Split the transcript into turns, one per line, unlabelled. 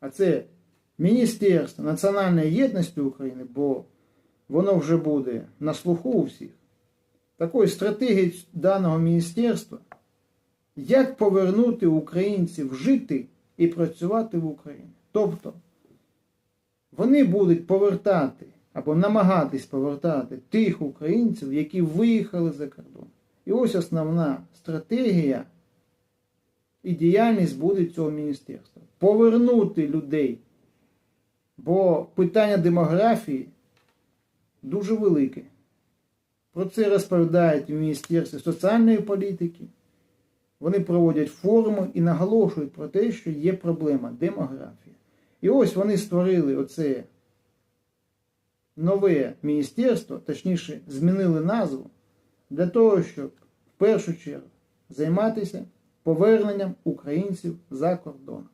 а це Міністерство національної єдності України, бо воно вже буде на слуху у всіх. Такої стратегії даного міністерства, як повернути українців жити і працювати в Україні. Тобто вони будуть повертати або намагатись повертати тих українців, які виїхали за кордон. І ось основна стратегія і діяльність буде цього міністерства. Повернути людей. Бо питання демографії дуже велике. Про це розповідають в Міністерстві соціальної політики. Вони проводять форуми і наголошують про те, що є проблема демографія. І ось вони створили оце нове міністерство, точніше, змінили назву для того, щоб в першу чергу займатися поверненням українців за кордон.